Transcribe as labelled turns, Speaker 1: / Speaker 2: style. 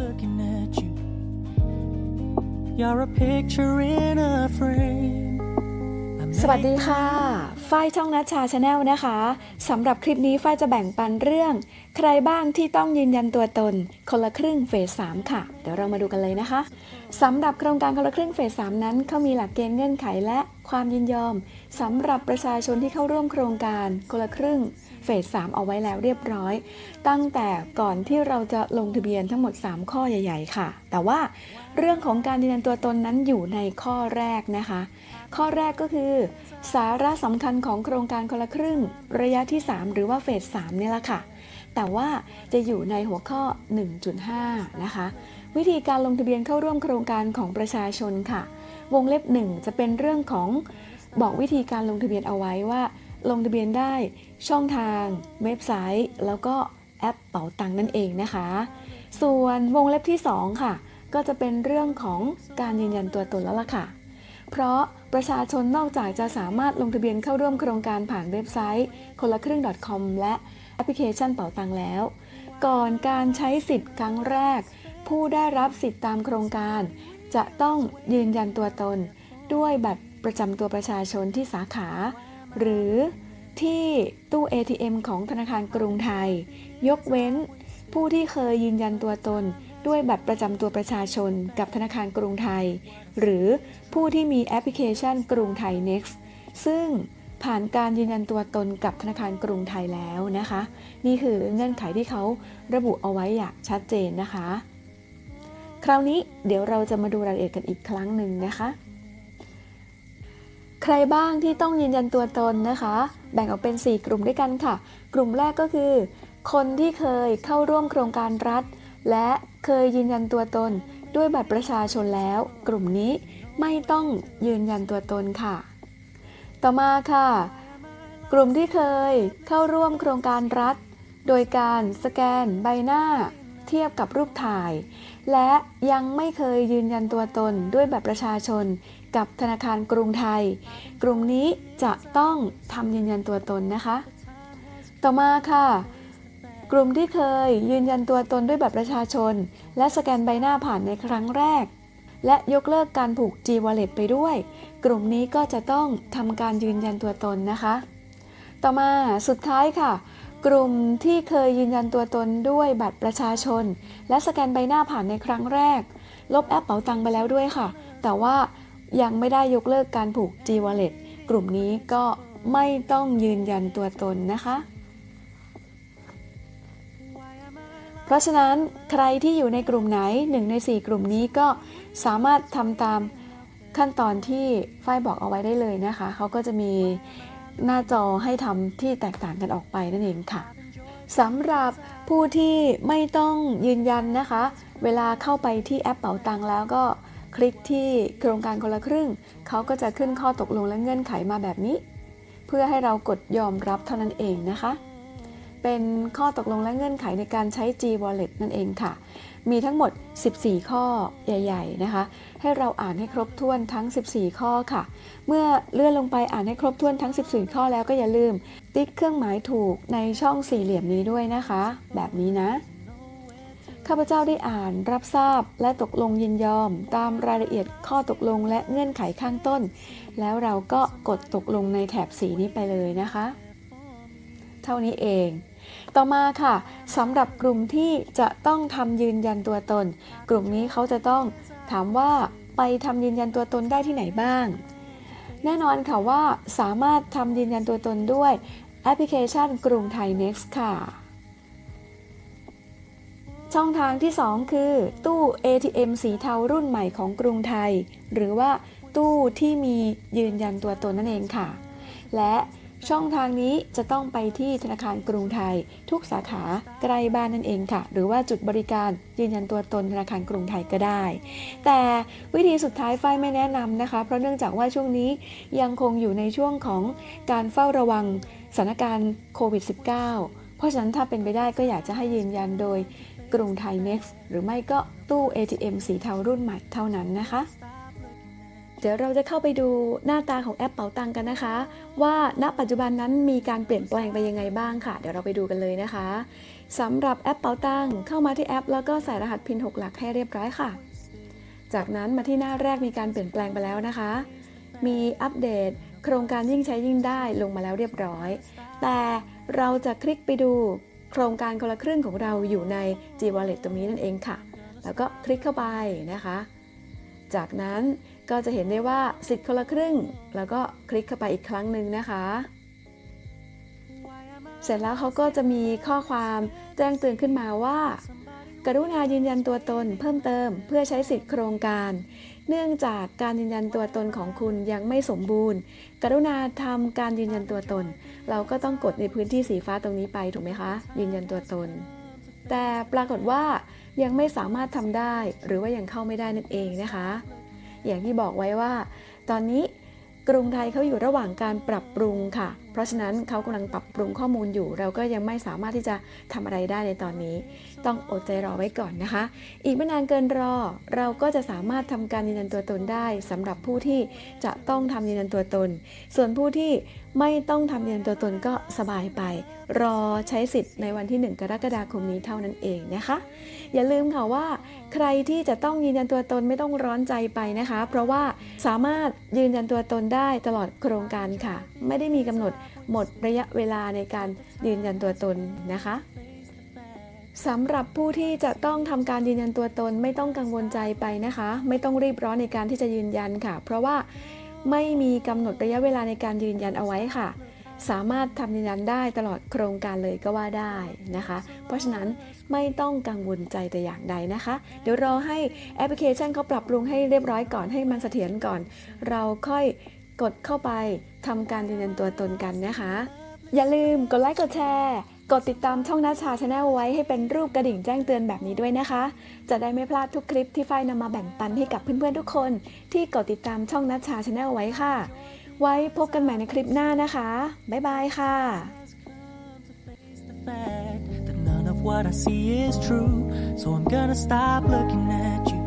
Speaker 1: looking at you. You're a picture in a frame. I
Speaker 2: สวัส
Speaker 1: make
Speaker 2: ดีค่ะ ฝ้ายช่องนัชชาชาแนลนะคะสำหรับคลิปนี้ฝ้ายจะแบ่งปันเรื่อง ใครบ้างที่ต้องยืนยันตัวตน คนละครึ่งเฟส3ค่ะ เดี๋ยวเรามาดูกันเลยนะคะ สำหรับโครงการคนละครึ่งเฟส 3 นั้นเขามีหลักเกณฑ์เงื่อนไขและความยินยอมสำหรับประชาชนที่เข้าร่วมโครงการคนละครึ่งเฟส 3 เอาไว้แล้วเรียบร้อย ตั้งแต่ก่อนที่เราจะลงทะเบียนทั้งหมด 3 ข้อใหญ่ ๆ ค่ะ แต่ว่าเรื่องของการยืนยันตัวตนนั้นอยู่ในข้อแรกนะคะ ข้อแรกก็คือ สาระสำคัญของโครงการคนละครึ่ง ระยะที่ 3 หรือว่าเฟส 3 เนี่ยแหละค่ะ แต่ว่าจะอยู่ในหัวข้อ 1.5 นะคะ วิธีการลงทะเบียนเข้าร่วมโครงการของประชาชนค่ะ วงเล็บ 1 จะเป็นเรื่องของบอกวิธีการลงทะเบียนเอาไว้ว่า ลงทะเบียนได้ช่องทาง เว็บไซต์ แล้วก็แอปเป๋าตังนั่นเองนะคะ ส่วนวงเล็บที่ 2 ค่ะ ก็จะเป็นเรื่องของการยืนยันตัวตนแล้วล่ะค่ะ เพราะประชาชนนอกจากจะสามารถลงทะเบียนเข้าร่วมโครงการผ่านเว็บไซต์ คนละครึ่ง .com และแอปพลิเคชันเป๋าตังแล้ว ก่อนการใช้สิทธิ์ครั้งแรก ผู้ได้รับสิทธิตามโครงการ จะต้องยืนยันตัวตน ด้วยบัตรประจำตัวประชาชนที่สาขา หรือที่ตู้ ATM ของธนาคารกรุงไทย ยกเว้น ผู้ที่เคยยืนยันตัวตน ด้วยบัตรประจำตัวประชาชนกับธนาคารกรุงไทย หรือผู้ที่มีแอปพลิเคชันกรุงไทย Next ซึ่งผ่านการยืนยันตัวตนกับธนาคารกรุงไทยแล้วนะคะ นี่คือเงื่อนไขที่เขาระบุเอาไว้อย่างชัดเจนนะคะ คราวนี้เดี๋ยวเราจะมาดูรายละเอียดกันอีกครั้งหนึ่งนะคะ ใครบ้างที่ต้องยืนยันตัวตนนะคะ แบ่งออกเป็น 4 กลุ่มด้วยกันค่ะ กลุ่มแรกก็คือ คนที่เคยเข้าร่วมโครงการรัฐ และเคยยืนยันตัวตนด้วยบัตรประชาชนแล้ว กลุ่มนี้ไม่ต้องยืนยันตัวตนค่ะ ต่อมาค่ะ กลุ่มที่เคยเข้าร่วมโครงการรัฐ โดยการสแกนใบหน้า เทียบกับรูปถ่าย และยังไม่เคยยืนยันตัวตนด้วยแบัตรประชาชน กับธนาคารกรุงไทย กลุ่มนี้จะต้องทำยืนยันตัวตนนะคะ ต่อมาค่ะ กลุ่มที่เคยยืนยันตัวตนด้วยแบัตรประชาชน และสแกนใบหน้าผ่านในครั้งแรก และยกเลิกการผูก G Wallet ไปด้วย กลุ่มนี้ก็จะต้องทำการยืนยันตัวตนนะคะ ต่อมาสุดท้ายค่ะ กลุ่มที่เคยยืนยันตัวตนด้วยบัตรประชาชน และสแกนใบหน้าผ่านในครั้งแรก ลบแอปเป๋าตังไปแล้วด้วยค่ะ แต่ว่ายังไม่ได้ยกเลิกการผูก G Wallet กลุ่มนี้ก็ไม่ต้องยืนยันตัวตนนะคะ เพราะฉะนั้นใครที่อยู่ในกลุ่มไหนหนึ่งใน 4 กลุ่มนี้ก็สามารถทำตามขั้นตอนที่ฝ้ายบอกเอาไว้ได้เลยนะคะ เขาก็จะมี หน้าจอให้ทำที่แตกต่างกันออกไปนั่นเองค่ะสำหรับผู้ที่ไม่ต้องยืนยันนะคะ เวลาเข้าไปที่แอปเป๋าตังแล้วก็คลิกที่โครงการคนละครึ่ง เขาก็จะขึ้นข้อตกลงและเงื่อนไขมาแบบนี้ เพื่อให้เรากดยอมรับเท่านั้นเองนะคะ เป็นข้อตกลงและเงื่อนไขในการใช้ G Wallet นั่นเองค่ะ มีทั้งหมด 14 ข้อใหญ่ ๆ นะคะ ให้เราอ่านให้ครบถ้วนทั้ง 14 ข้อค่ะ เมื่อเลื่อนลงไปอ่านให้ครบถ้วนทั้ง 14 ข้อแล้วก็อย่าลืม ติ๊กเครื่องหมายถูกในช่องสี่เหลี่ยมนี้ด้วยนะคะ แบบนี้นะข้าพเจ้าได้อ่านรับทราบและตกลงยินยอม ตามรายละเอียดข้อตกลงและเงื่อนไขข้างต้น แล้วเราก็กดตกลงในแถบสีนี้ไปเลยนะคะ เท่านี้เอง ต่อมาค่ะสำหรับกลุ่มที่จะต้องทำยืนยันตัวตน กลุ่มนี้เขาจะต้องถามว่าไปทำยืนยันตัวตนได้ที่ไหนบ้าง แน่นอนค่ะว่าสามารถทำยืนยันตัวตนด้วยแอปพลิเคชันกรุงไทย Next ค่ะ ช่องทางที่ 2 คือ ตู้ ATM สีเทารุ่นใหม่ของกรุงไทย หรือว่าตู้ที่มียืนยันตัวตนนั่นเองค่ะ และ ช่องทางนี้จะต้องไปที่ธนาคารกรุงไทย ทุกสาขาใกล้บ้านนั่นเองค่ะ หรือว่าจุดบริการยืนยันตัวตนธนาคารกรุงไทยก็ได้ แต่วิธีสุดท้ายไฟไม่แนะนำนะคะ เพราะเนื่องจากว่าช่วงนี้ยังคงอยู่ในช่วงของการเฝ้าระวังสถานการณ์โควิด -19 เพราะฉะนั้นถ้าเป็นไปได้ก็อยากจะให้ยืนยันโดยกรุงไทย Next หรือไม่ก็ตู้ ATM สีเทารุ่นใหม่เท่านั้นนะคะ เดี๋ยวเราจะเข้าไปดูหน้าตาของแอปเป๋าตังกันนะคะ ว่าณปัจจุบันนั้นมีการเปลี่ยนแปลงไปยังไงบ้างค่ะ เดี๋ยวเราไปดูกันเลยนะคะสำหรับแอปเป๋าตังเข้ามาที่แอป แล้วก็ใส่รหัสพิน 6 หลักให้เรียบร้อยค่ะ จากนั้นมาที่หน้าแรกมีการเปลี่ยนแปลงไปแล้วนะคะ มีอัปเดต โครงการยิ่งใช้ยิ่งได้ลงมาแล้วเรียบร้อย แต่เราจะคลิกไปดูโครงการคนละครึ่งของเราอยู่ใน G Wallet ตรงนี้นั่นเองค่ะ แล้วก็คลิกเข้าไปนะคะ จากนั้น ก็จะเห็นได้ว่าสิทธิ์คนละครึ่ง แล้วก็คลิกเข้าไปอีกครั้งหนึ่งนะคะ เสร็จแล้วเขาก็จะมีข้อความแจ้งเตือนขึ้นมาว่า กรุณายืนยันตัวตนเพิ่มเติมเพื่อใช้สิทธิโครงการ เนื่องจากการยืนยันตัวตนของคุณยังไม่สมบูรณ์ กรุณาทำการยืนยันตัวตน เราก็ต้องกดในพื้นที่สีฟ้าตรงนี้ไปถูกไหมคะ ยืนยันตัวตน แต่ปรากฏว่ายังไม่สามารถทำได้หรือว่ายังเข้าไม่ได้นั่นเองนะคะ อย่างที่บอกไว้ว่า ตอนนี้กรุงไทยเขาอยู่ระหว่างการปรับปรุงค่ะเพราะฉะนั้นเขากำลังปรับปรุงข้อมูลอยู่ เราก็ยังไม่สามารถที่จะทำอะไรได้ในตอนนี้ ต้องอดใจรอไว้ก่อนนะคะ อีกไม่นานเกินรอ เราก็จะสามารถทำการยืนยันตัวตนได้สำหรับผู้ที่จะต้องทำยืนยันตัวตน ส่วนผู้ที่ไม่ต้องทำยืนยันตัวตนก็สบายไป รอใช้สิทธิ์ในวันที่ 1 กรกฎาคมนี้เท่านั้นเองนะคะ อย่าลืมค่ะว่า ใครที่จะต้องยืนยันตัวตนไม่ต้องร้อนใจไปนะคะ เพราะว่าสามารถยืนยันตัวตนได้ตลอดโครงการค่ะ ไม่ได้มีกำหนด หมดระยะเวลาในการยืนยันตัวตนนะคะสำหรับผู้ที่จะต้องทำการยืนยันตัวตนไม่ต้องกังวลใจไปนะคะ ไม่ต้องรีบร้อนในการที่จะยืนยันค่ะ เพราะว่าไม่มีกำหนดระยะเวลาในการยืนยันเอาไว้ค่ะ สามารถทำยืนยันได้ตลอดโครงการเลยก็ว่าได้นะคะ เพราะฉะนั้นไม่ต้องกังวลใจแต่อย่างใดนะคะ เดี๋ยวรอให้แอปพลิเคชันเขาปรับปรุงให้เรียบร้อยก่อนให้มันเสถียรก่อน เราค่อย กดเข้าไปทำการยืนยันตัวตนกันนะคะ อย่าลืมกดไลค์กดแชร์กดติดตามช่องนัชชาชาแนลไว้ให้เป็นรูปกระดิ่งแจ้งเตือนแบบนี้ด้วยนะคะ จะได้ไม่พลาดทุกคลิปที่ฝ้ายนำมาแบ่งปันให้กับเพื่อนๆทุกคน ที่กดติดตามช่องนัชชาชาแนลไว้ค่ะ ไว้พบกันใหม่ในคลิปหน้านะคะ บ๊ายบายค่ะ
Speaker 1: what I see is true. So I'm gonna stop looking at